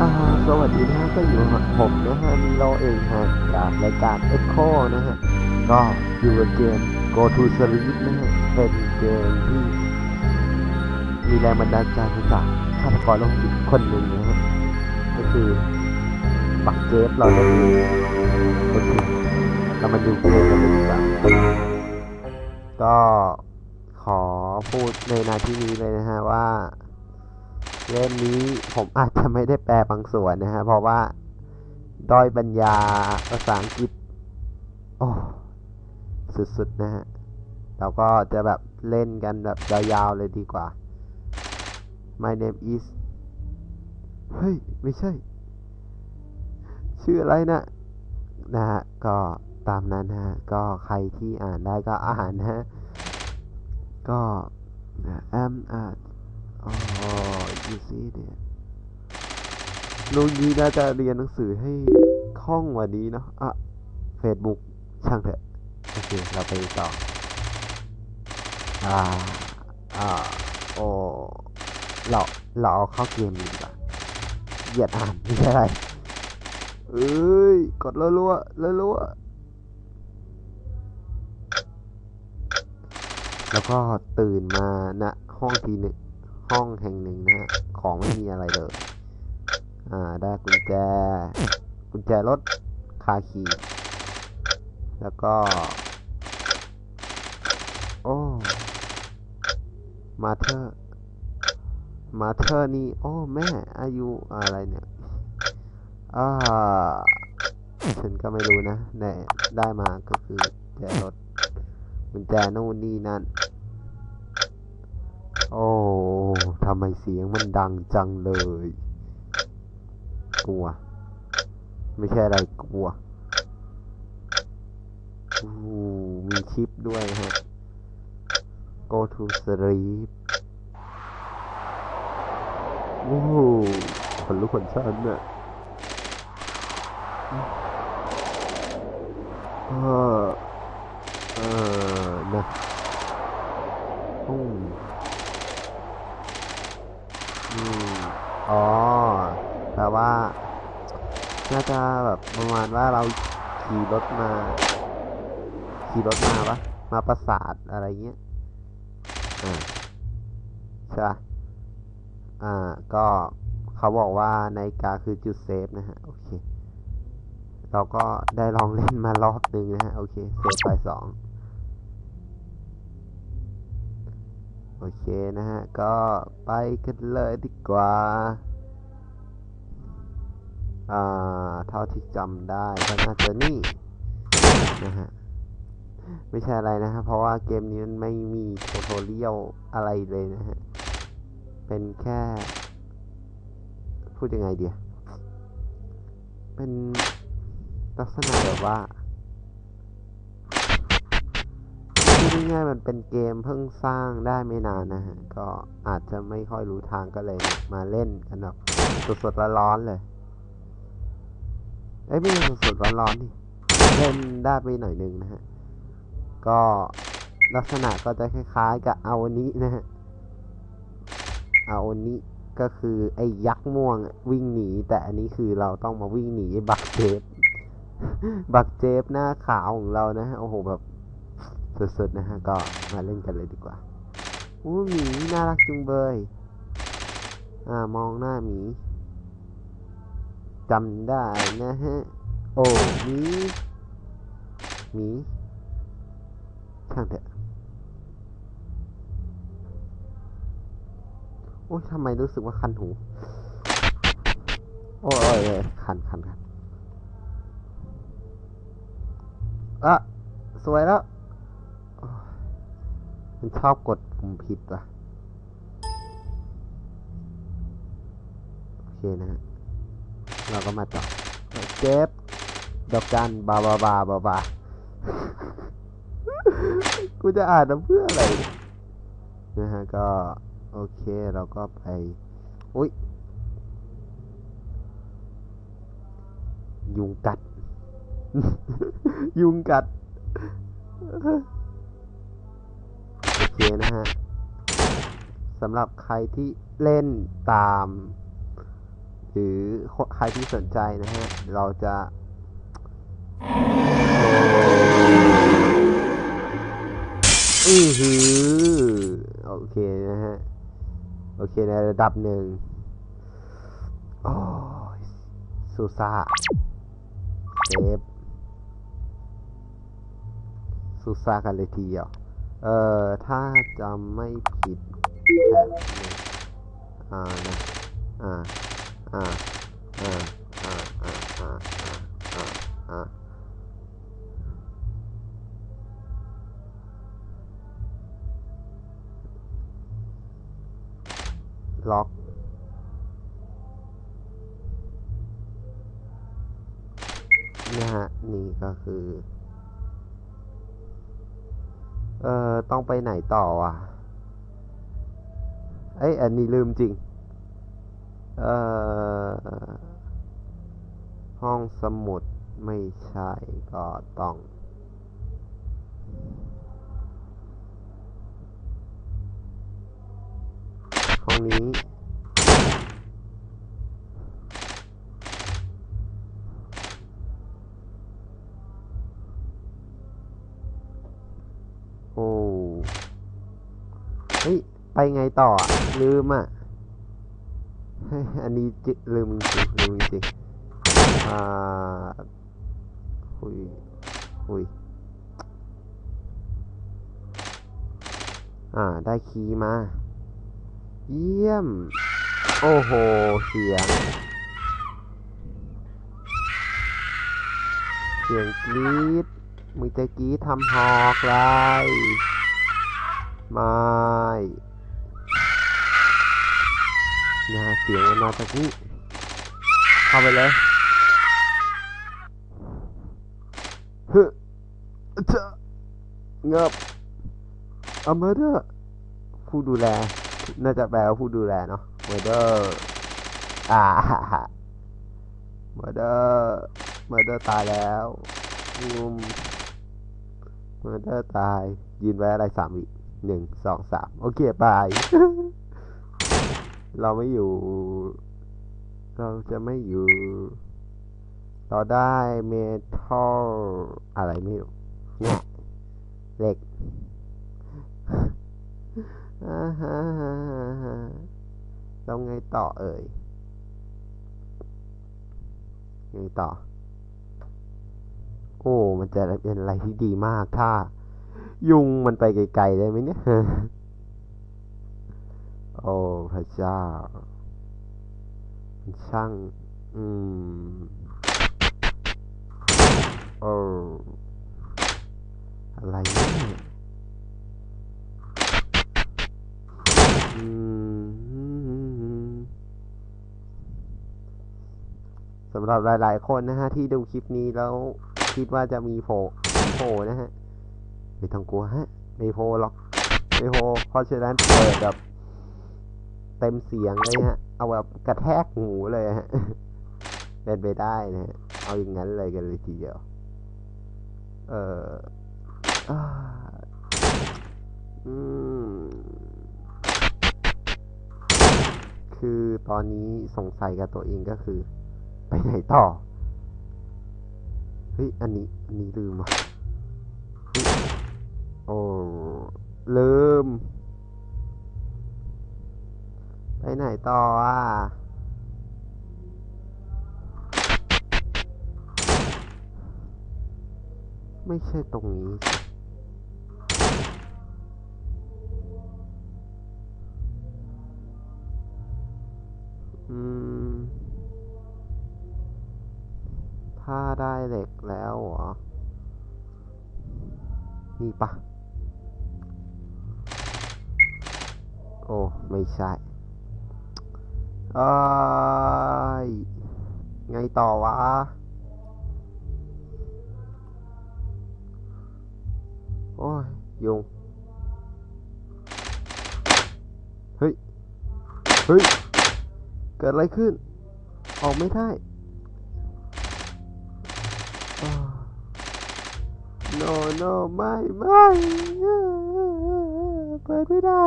อ่าสวัสดีนะฮะก็อยู่ผมนะฮะมีโลเองฮะจากรายการ Echo นะฮะ ก็อยู่กับเกม Go to Sleep นะฮะ เป็นเกมที่ มีแรงบันดาลใจมาจากฆาตกรโรคจิตคนหนึ่งนะฮะ ก็คือบักเจฟเราได้โอเคเรามาดูเกมกันเลยดีกว่าก็ขอพูดในนาที่นี้เลยนะฮะว่า เล่มนี้ผมอาจจะไม่ได้แปลบางส่วนนะฮะ เพราะว่าด้อยปัญญาภาษาอังกฤษ โอ้สุดๆนะฮะ เราก็จะแบบเล่นกันแบบยาวๆเลยดีกว่า My name is เฮ้ย ไม่ใช่ ชื่ออะไรนะนะฮะ ก็ตามนั้นฮะ ก็ใครที่อ่านได้ก็อ่านนะฮะ ก็แอมอ่าอ๋ อ you see there ลุงนี้น่าจะเรียนหนังสือให้คล่องกว่านี้เนาะอะ Facebook ช่างเถอะโอเคเราไปต่ออ่าอ่าโอ้เราเราเอาเข้าเกมดีกว่าเหยียดอ่านไม่ใช่ไรเอ้ยกดรัวๆรัวๆแล้วก็ตื่นมาณห้องทีหนึ่ง ห้องแห่งหนึ่งนะฮะ ของไม่มีอะไรเลย อ่า ได้กุญแจ กุญแจรถ คาคี แล้วก็ โอ้ มาเธอร์มาเธอร์นี่ โอ้ แม่ อายุอะไรเนี่ย อ่า ฉันก็ไม่รู้นะแต่ได้มาก็คือกุญแจรถกุญแจนู่นนี่นั่น โอ้ทำไมเสียงมันดังจังเลย กลัว ไม่ใช่อะไรกลัวโอ้มีชิปด้วยฮะ go to sleep โอ้ขนลุกขนชันเนี่ยเออ เออนะอืมอืมอ๋อ แปลว่า น่าจะแบบประมาณว่าเราขี่รถมา ขี่รถมาปะมาประสาทอะไรเงี้ยอ่าใช่ปะอ่า ก็เขาบอกว่านาฬิกาคือจุดเซฟนะฮะ โอเค เราก็ได้ลองเล่นมารอบหนึ่งนะฮะ โอเค เซฟไปสองโอเคนะฮะ ก็ไปกันเลยดีกว่า อ่าเท่าที่จำได้ก็น่าจะนี่นะฮะไม่ใช่อะไรนะฮะเพราะว่าเกมนี้มันไม่มีโทโทเรียลอะไรเลยนะฮะ เป็นแค่ พูดยังไงเดียเป็นลักษณะแบบว่าพูดง่ายๆมันเป็นเกมเพิ่งสร้างได้ไม่นานนะฮะ ก็อาจจะไม่ค่อยรู้ทางก็เลยมาเล่นกันแบบสดๆร้อนๆเลย เอ้ยไม่ใช่สดๆร้อนๆนี่เล่นได้ไปหน่อยหนึงนะฮะ ก็ลักษณะก็จะคล้ายๆกับเอานี้นะฮะเอานี้ก็คือไอ้ยักษ์ม่วงวิ่งหนี แต่อันนี้คือเราต้องมาวิ่งหนีไอ้บักเจฟบักเจฟหน้าขาวของเรานะฮะโอ้โหแบบสุดๆนะฮะก็มาเล่นกันเลยดีกว่าอู้หมีน่ารักจุงเบยอ่ามองหน้าหมี จำได้นะฮะ โอ้มีมีช่างเถอะ โอ้ยทำไมรู้สึกว่าคันหู โอ้ยคันคันคันอะสวยแล้ว มันชอบกดปุ่มผิดว่ะ โอเคนะฮะ เราก็มาต่อเจ็บดอกจันบาบาบาบาบากูจะอ่านเพื่ออะไรนะฮะก็โอเคเราก็ไปอุ้ยยุงกัด ยุงกัด โอเคนะฮะสำหรับใครที่เล่นตาม รือใครที่สนใจนะฮะ เราจะอือหือโอเคนะฮะ โอเคในระดับหนึ่งโอ้ยซูซาเซฟซูซากันเลยทีเดียว เอ่อ ถ้าจำไม่ผิดแป๊บนึงอ่านะอ่า อ่อ่าอ่าอ่าล็อกนะฮะนี่ก็คือ เอ่อ ต้องไปไหนต่ออะ เอ้ย อันนี้ลืมจริง ห้องสมุดไม่ใช่ก็ต้อง ห้องนี้ โอ้ เฮ้ย ไปไงต่อลืมอะ อันนี้ลืมจริงลืมจริงอ่าหุยหุยอ่า ได้คีย์มา เยี่ยม โอ้โห เสียง เสียงกรี๊ดมึงจะกรี๊ดทำหอกไรไม่ นะเสียงมันมาจากนี้เข้าไปเลยฮึเจอเงบอเมเดอร์ผู้ดูแล น่าจะแปลว่าผู้ดูแลเนาะเมเดอร์อ่าเมเดอร์เมเดอร์ตายแล้วงุมเมเดอร์ตาย ยืนไว้อะไรสามวิหนึ่งสองสามโอเคบาย เราไม่อยู่ เราจะไม่อยู่ เราได้เมทัลอะไรไม่รู้เนี่ยเหล็กอ่าไงต่อเอ่ยไงต่อ โอ้ มันจะเป็นอะไรที่ดีมากถ้า ยุงมันไปไกลๆได้ไหมเนี่ย โอ้พระเจ้า ช่าง อืม โอ้อะไรเนี่ยอืมสำหรับหลาย ๆ คนนะฮะ ที่ดูคลิปนี้แล้ว คิดว่าจะมีโผล่โผล่นะฮะ ไม่ต้องกลัวฮะ ไม่โผล่หรอก ไม่โผล่เพราะฉะนั้นเปิดแบบ เต็มเสียงเลยฮะ เอาแบบกระแทกหูเลยฮะ เป็นไปได้นะฮะ เอาอย่างนั้นเลยกันเลยทีเดียว เอออืมคือตอนนี้สงสัยกับตัวเองก็คือ ไปไหนต่อ เฮ้ย อันนี้ อันนี้ลืมอะโอ้ลืม ไปไหนต่ออะไม่ใช่ตรงนี้ อืม ถ้าได้เหล็กแล้วเหรอ นี่ปะ โอ้ ไม่ใช่ เอ้ยไงต่อวะ โอ้ย ยุง เฮ้ย เฮ้ย เกิดอะไรขึ้น ออกไม่ได้อ้าว no no ไม่ ไม่ เปิดไม่ได้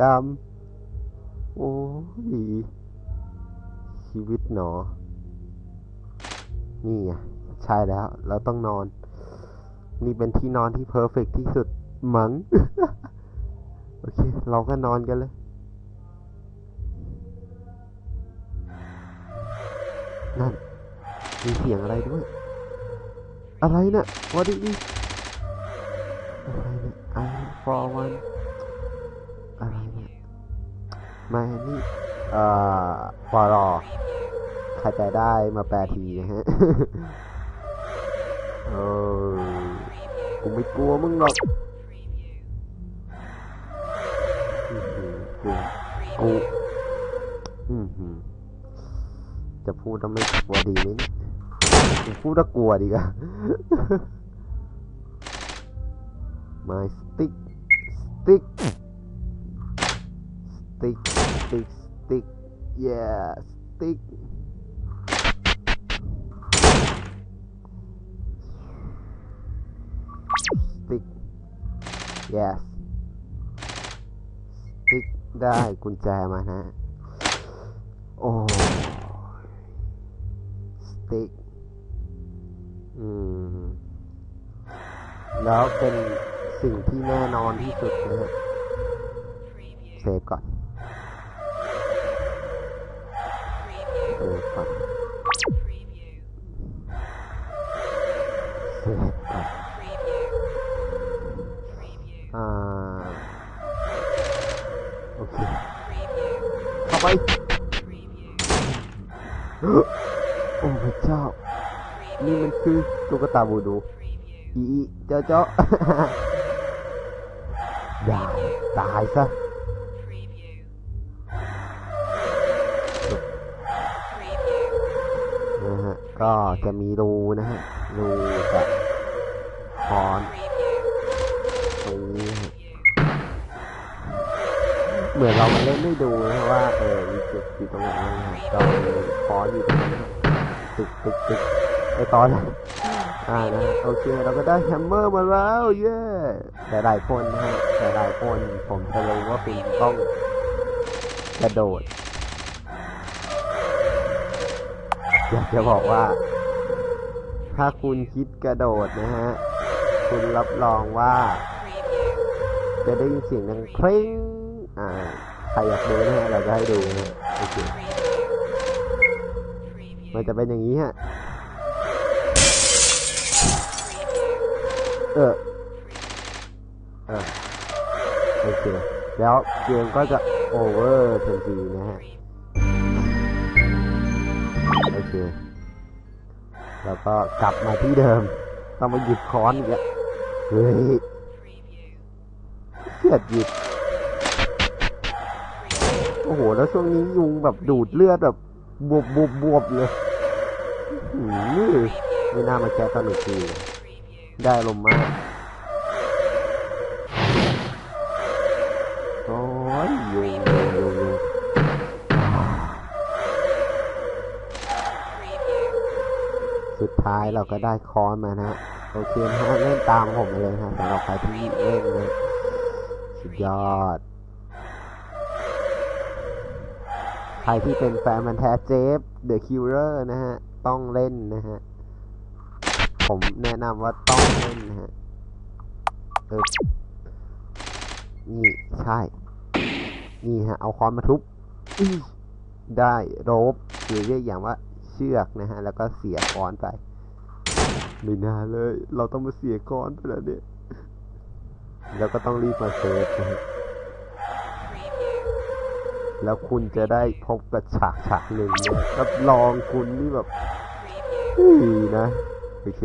กรรม โอ้ยชีวิตหนอ นี่ไงใช่แล้ว เราต้องนอน นี่เป็นที่นอนที่เพอร์เฟกที่สุดมั้งโอเค เราก็นอนกันเลย นั่น มีเสียงอะไรด้วย อะไรเนี่ย what is this อะไรเนี่ย I for one อะไรเนี่ย มานี่เอ่อปอรอใครแปลได้มาแปลทีนะฮะเออกูไม่กลัวมึงหรอกกูกูอือหือจะพูดว่าไม่กลัวดีไหมเนี่ยกูพูดว่ากลัวดีกว่า My stick stick stick stick stick yeah stick stick yes stick ได้กุญแจมานะ โอ้ stick อืม แล้วเป็นสิ่งที่แน่นอนที่สุดนะฮะเซฟก่อน เซฟก่อนเซฟก่อนอ่าโอเคเข้าไปโก็จะมีรูนะฮะ รูกับคอนตรงนี้เหมือนเรามาเล่นไม่ดูนะว่าเออมีจุดอยู่ตรงไหนนะฮะเราคอนอยู่ตรงนี้ตึกตึกตึกไอตอนอ่านะโอเคเราก็ได้แฮมเมอร์มาแล้วเย้แต่หลายคนนะฮะแต่หลายคนผมจะรู้ว่าป็นต้องกระโดด อยากจะบอกว่า ถ้าคุณคิดกระโดดนะฮะ คุณรับรองว่า จะได้ยินเสียงดังเพลงอ่าใครอยากดูนะฮะเราจะให้ดูนะโอเคมันจะเป็นอย่างนี้ฮะ เออ เออ โอเค แล้วเกมก็จะโอเวอร์ทันทีนะฮะ เค แล้วก็กลับมาที่เดิม ต้องมาหยิบค้อนอีกแล้วเฮ้ยเสียดหยิบ โอ้โห แล้วช่วงนี้ยุงแบบดูดเลือดแบบบวบบวบบวบเลยหืมไม่น่ามาแค่ตอนหนึ่งทีได้ลมมาก ท้ายเราก็ได้คอนมานะฮะโอเคนะฮะเล่นตามผมเลยฮะสำหรับใครที่เล่นนะสุดยอด ใครที่เป็นแฟนมันแท้เจฟเดอะคิวเ e อร์นะฮะ ต้องเล่นนะฮะ ผมแนะนำว่าต้องเล่นนะฮะเออนี่ใช่ นี่ฮะ เอาคอนมาทุบได้โรบหรือเรียกอย่างว่าเชือกนะฮะ แล้วก็เสียคอนไป ไม่น่าเลย เราต้องมาเสียคอนไปแล้วเนี่ย แล้วก็ต้องรีบมาเซฟนะแล้วคุณจะได้พบกับฉากฉากหนึ่งเนี่ยรับรองคุณนี่แบบเฮ้ยนะ โอเค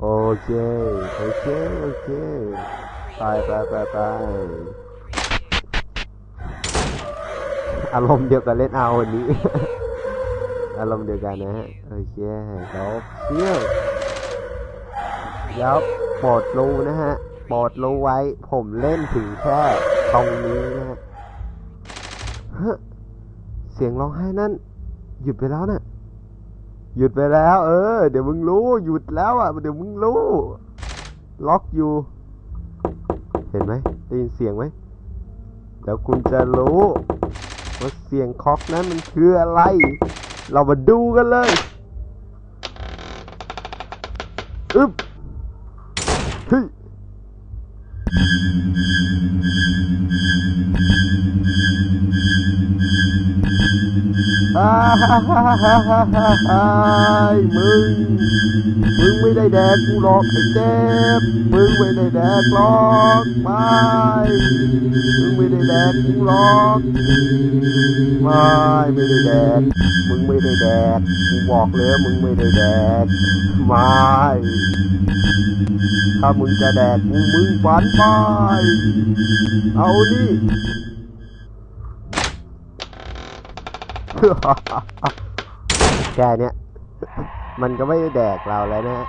โอเค โอเค โอเค ไปไปไปไปอารมณ์เดียวกันเล่นเอาวันนี้ อารมณ์เดียวกันนะฮะ โอเคแล้วเชี่ยว แล้วโปรดรู้นะฮะโปรดรู้ไว้ ผมเล่นถึงแค่ตรงนี้นะฮะเสียงร้องไห้นั่น หยุดไปแล้วนะ่ะหยุดไปแล้ว เออ เดี๋ยวมึงรู้ หยุดแล้วอะ เดี๋ยวมึงรู้ ล็อกอยู่ เห็นไหมได้ยินเสียงไหมเดี๋ยวคุณจะรู้ว่าเสียงเคอกนั้นมันคืออะไร เรามาดูกันเลยอึ๊บ เฮ้ยอ่าฮ่าฮ่าฮ่าฮ่าฮ่าฮ่ามึง มึงไม่ได้แดกกูหรอกไอ้เจ็บ มึงไม่ได้แดกหรอกไม่มึงไม่ได้แดกกูหรอก ไม่ไม่ได้แดกมึงไม่ได้แดกกูบอกเลยว่ามึงไม่ได้แดกไม่ถ้ามึงจะแดกกูมึงฝันไปเอานี่แค่เนี้ยมันก็ไม่ได้แดกเราแล้วนะฮะ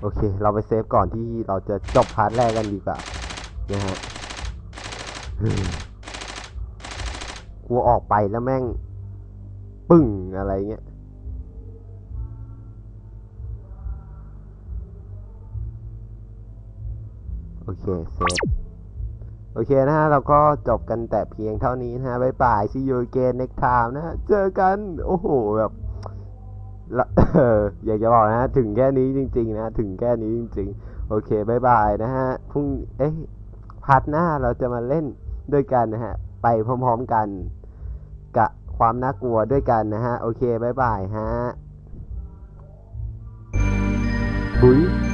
โอเค เราไปเซฟก่อนที่เราจะจบพาร์ทแรกกันดีกว่านะฮะ กลัวออกไปแล้วแม่ง ปึ้งอะไรเงี้ย โอเคเซฟโอเคนะฮะ เราก็จบกันแต่เพียงเท่านี้นะฮะบ๊ายบาย see you again next time นะ เจอกัน โอ้โห แบบอยากจะบอกนะฮะ ถึงแค่นี้จริง ๆ นะ ถึงแค่นี้จริง ๆ โอเคบ๊ายบายนะฮะ พรุ่ง เอ๊ะพาร์ทหน้าเราจะมาเล่น ด้วยกันนะฮะ ไปพร้อมๆกัน กับความน่ากลัวด้วยกันนะฮะ โอเค บ๊ายบายฮะบุย